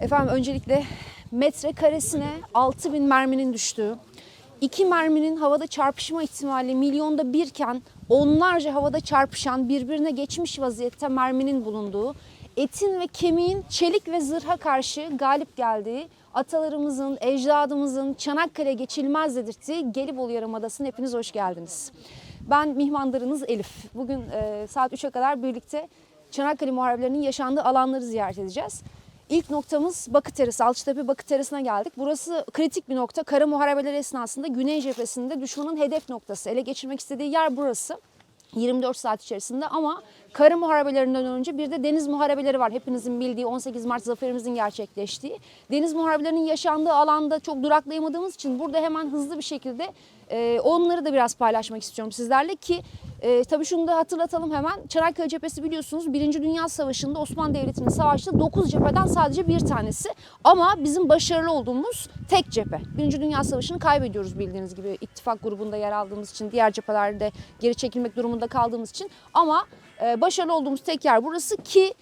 Efendim öncelikle metrekaresine 6000 merminin düştüğü, iki merminin havada çarpışma ihtimali milyonda birken onlarca havada çarpışan birbirine geçmiş vaziyette merminin bulunduğu, etin ve kemiğin çelik ve zırha karşı galip geldiği, atalarımızın, ecdadımızın Çanakkale geçilmez dedirttiği Gelibolu Yarımadası'na hepiniz hoş geldiniz. Ben mihmandarınız Elif. Bugün e, saat 3'e kadar birlikte Çanakkale Muharebelerinin yaşandığı alanları ziyaret edeceğiz. İlk noktamız Bakı Terası, Alçıtepe Bakı Terası'na geldik. Burası kritik bir nokta. Kara muharebeleri esnasında Güney cephesinde düşmanın hedef noktası. Ele geçirmek istediği yer burası. 24 saat içerisinde ama kara muharebelerinden önce bir de deniz muharebeleri var. Hepinizin bildiği 18 Mart zaferimizin gerçekleştiği. Deniz muharebelerinin yaşandığı alanda çok duraklayamadığımız için burada hemen hızlı bir şekilde e, onları da biraz paylaşmak istiyorum sizlerle ki e, tabii şunu da hatırlatalım hemen. Çanakkale cephesi biliyorsunuz 1. Dünya Savaşı'nda Osmanlı Devleti'nin savaştığı 9 cepheden sadece bir tanesi. Ama bizim başarılı olduğumuz tek cephe. 1. Dünya Savaşı'nı kaybediyoruz bildiğiniz gibi ittifak grubunda yer aldığımız için, diğer cephelerde geri çekilmek durumunda kaldığımız için. Ama e, başarılı olduğumuz tek yer burası ki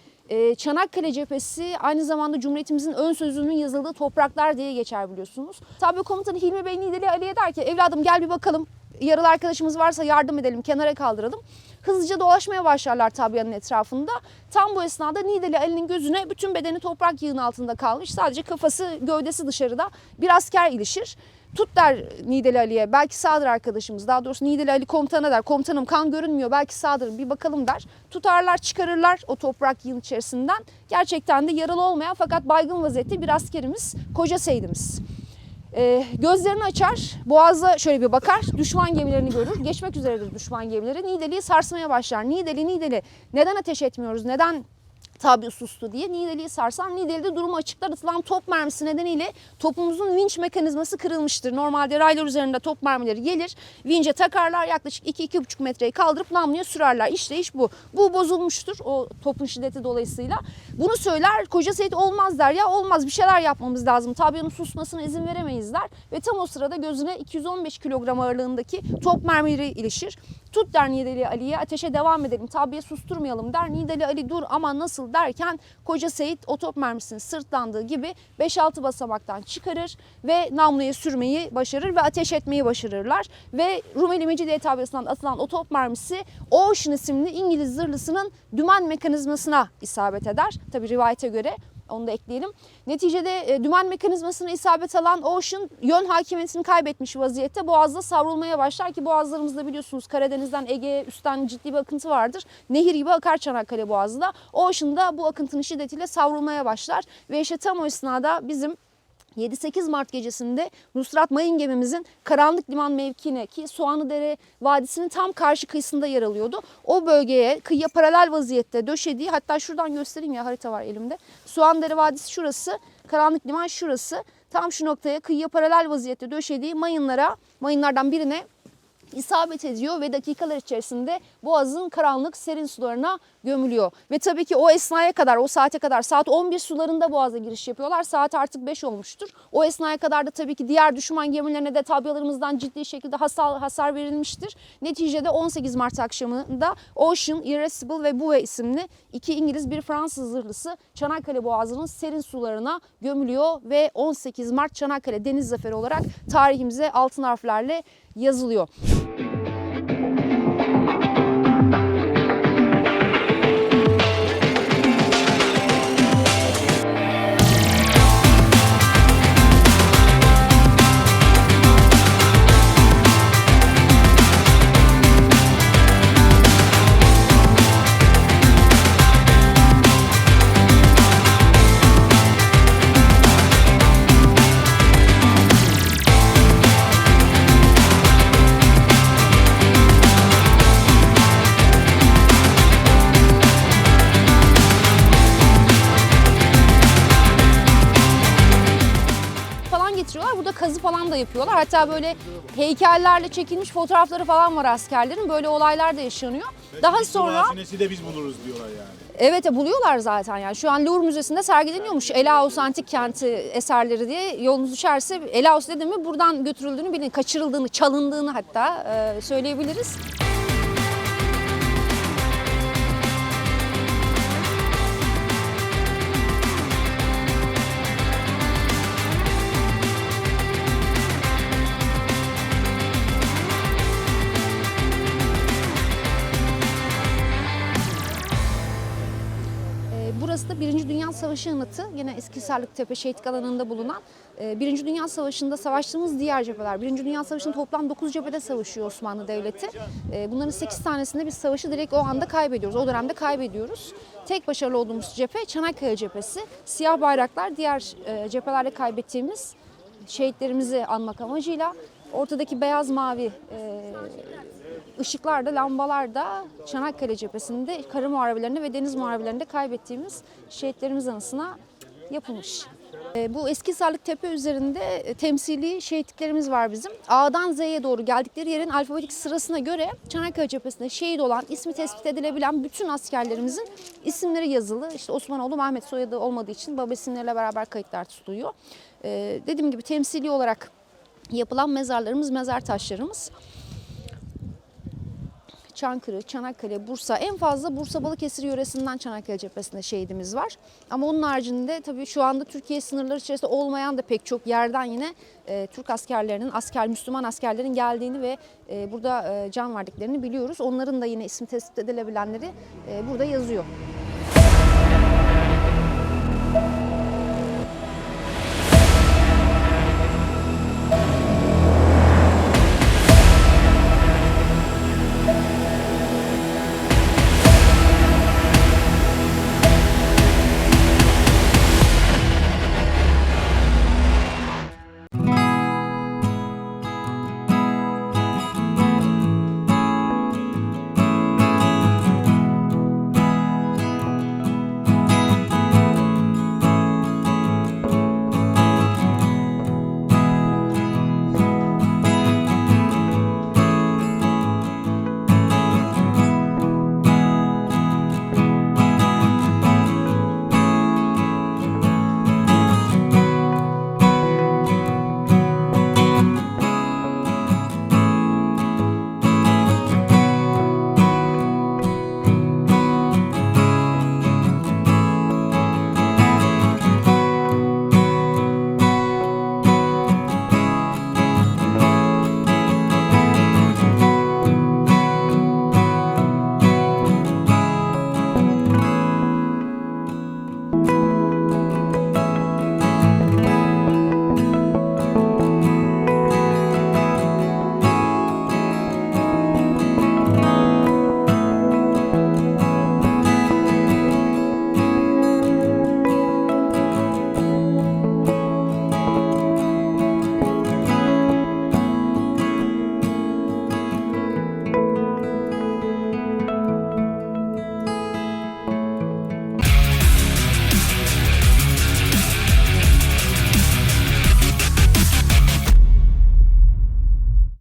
Çanakkale cephesi aynı zamanda Cumhuriyetimizin ön sözünün yazıldığı topraklar diye geçer biliyorsunuz. Tabii komutanı Hilmi Bey Nideli Ali'ye der ki evladım gel bir bakalım yaralı arkadaşımız varsa yardım edelim, kenara kaldıralım. Hızlıca dolaşmaya başlarlar tabianın etrafında. Tam bu esnada Nideli Ali'nin gözüne bütün bedeni toprak yığını altında kalmış. Sadece kafası, gövdesi dışarıda. Bir asker ilişir. Tut der Nideli Ali'ye. Belki sağdır arkadaşımız. Daha doğrusu Nideli Ali komutana der. Komutanım kan görünmüyor. Belki sağdır. Bir bakalım der. Tutarlar çıkarırlar o toprak yığın içerisinden. Gerçekten de yaralı olmayan fakat baygın vaziyette bir askerimiz. Koca Seydimiz. Ee, gözlerini açar, boğaza şöyle bir bakar, düşman gemilerini görür. Geçmek üzeredir düşman gemileri. Nideli'yi sarsmaya başlar. Nideli, Nideli neden ateş etmiyoruz, neden tabi sustu diye Nideli'yi sarsar. Nideli'de durumu açıklar. Atılan top mermisi nedeniyle topumuzun vinç mekanizması kırılmıştır. Normalde raylar üzerinde top mermileri gelir. Vinçe takarlar yaklaşık 2-2,5 metreyi kaldırıp namluya sürerler. İşte iş bu. Bu bozulmuştur o topun şiddeti dolayısıyla. Bunu söyler Koca Seyit olmaz der ya olmaz bir şeyler yapmamız lazım. Tabianın susmasına izin veremeyiz der. Ve tam o sırada gözüne 215 kilogram ağırlığındaki top mermileri ilişir. Tut der Nideli Ali'ye ateşe devam edelim. Tabiye susturmayalım der. Nideli Ali dur ama nasıl derken Koca Seyit o top mermisini sırtlandığı gibi 5-6 basamaktan çıkarır ve namluya sürmeyi başarır ve ateş etmeyi başarırlar. Ve Rumeli Mecidiye tabirasinden atılan o top mermisi Ocean isimli İngiliz zırhlısının dümen mekanizmasına isabet eder. Tabi rivayete göre onu da ekleyelim. Neticede e, dümen mekanizmasına isabet alan Ocean yön hakimiyetini kaybetmiş vaziyette boğazda savrulmaya başlar ki boğazlarımızda biliyorsunuz Karadeniz'den Ege'ye üstten ciddi bir akıntı vardır. Nehir gibi akar Çanakkale Boğazı'da. Ocean da bu akıntının şiddetiyle savrulmaya başlar ve işte tam o esnada bizim 7-8 Mart gecesinde Nusrat Mayın gemimizin Karanlık Liman mevkiine ki Soğanlıdere Vadisi'nin tam karşı kıyısında yer alıyordu. O bölgeye kıyıya paralel vaziyette döşediği hatta şuradan göstereyim ya harita var elimde. Soğanlıdere Vadisi şurası, Karanlık Liman şurası. Tam şu noktaya kıyıya paralel vaziyette döşediği mayınlara, mayınlardan birine isabet ediyor ve dakikalar içerisinde boğazın karanlık serin sularına gömülüyor. Ve tabii ki o esnaya kadar, o saate kadar saat 11 sularında boğaza giriş yapıyorlar. Saat artık 5 olmuştur. O esnaya kadar da tabii ki diğer düşman gemilerine de tabyalarımızdan ciddi şekilde hasar, hasar verilmiştir. Neticede 18 Mart akşamında Ocean, Irascible ve Bouvet isimli iki İngiliz bir Fransız zırhlısı Çanakkale Boğazı'nın serin sularına gömülüyor ve 18 Mart Çanakkale Deniz Zaferi olarak tarihimize altın harflerle yazılıyor. Yapıyorlar. Hatta böyle heykellerle çekilmiş fotoğrafları falan var askerlerin. Böyle olaylar da yaşanıyor. Daha sonra Hazinesi de biz buluruz diyorlar yani. evet e, buluyorlar zaten yani. Şu an Louvre Müzesi'nde sergileniyormuş Elaos Antik Kenti eserleri diye. Yolunuz düşerse Elaos dedim mi buradan götürüldüğünü bilin. Kaçırıldığını, çalındığını hatta e, söyleyebiliriz. Cephede Birinci Dünya Savaşı anıtı yine Eski Tepe Şehitlik alanında bulunan e, Birinci Dünya Savaşı'nda savaştığımız diğer cepheler. Birinci Dünya Savaşı'nda toplam 9 cephede savaşıyor Osmanlı Devleti. E, Bunların 8 tanesinde biz savaşı direkt o anda kaybediyoruz. O dönemde kaybediyoruz. Tek başarılı olduğumuz cephe Çanakkale cephesi. Siyah bayraklar diğer e, cephelerde kaybettiğimiz şehitlerimizi anmak amacıyla ortadaki beyaz mavi ışıklar da lambalar da Çanakkale cephesinde kara muharebelerinde ve deniz muharebelerinde kaybettiğimiz şehitlerimiz anısına yapılmış. E, Bu eski Sarlık Tepe üzerinde e, temsili şehitliklerimiz var bizim. A'dan Z'ye doğru geldikleri yerin alfabetik sırasına göre Çanakkale cephesinde şehit olan, ismi tespit edilebilen bütün askerlerimizin isimleri yazılı. İşte Osmanoğlu Mehmet soyadı olmadığı için baba isimleriyle beraber kayıtlar tutuluyor. E, dediğim gibi temsili olarak yapılan mezarlarımız, mezar taşlarımız. Çankırı, Çanakkale, Bursa en fazla Bursa Balıkesir yöresinden Çanakkale cephesinde şehidimiz var. Ama onun haricinde tabii şu anda Türkiye sınırları içerisinde olmayan da pek çok yerden yine e, Türk askerlerinin, asker Müslüman askerlerin geldiğini ve e, burada e, can verdiklerini biliyoruz. Onların da yine ismi tespit edilebilenleri e, burada yazıyor.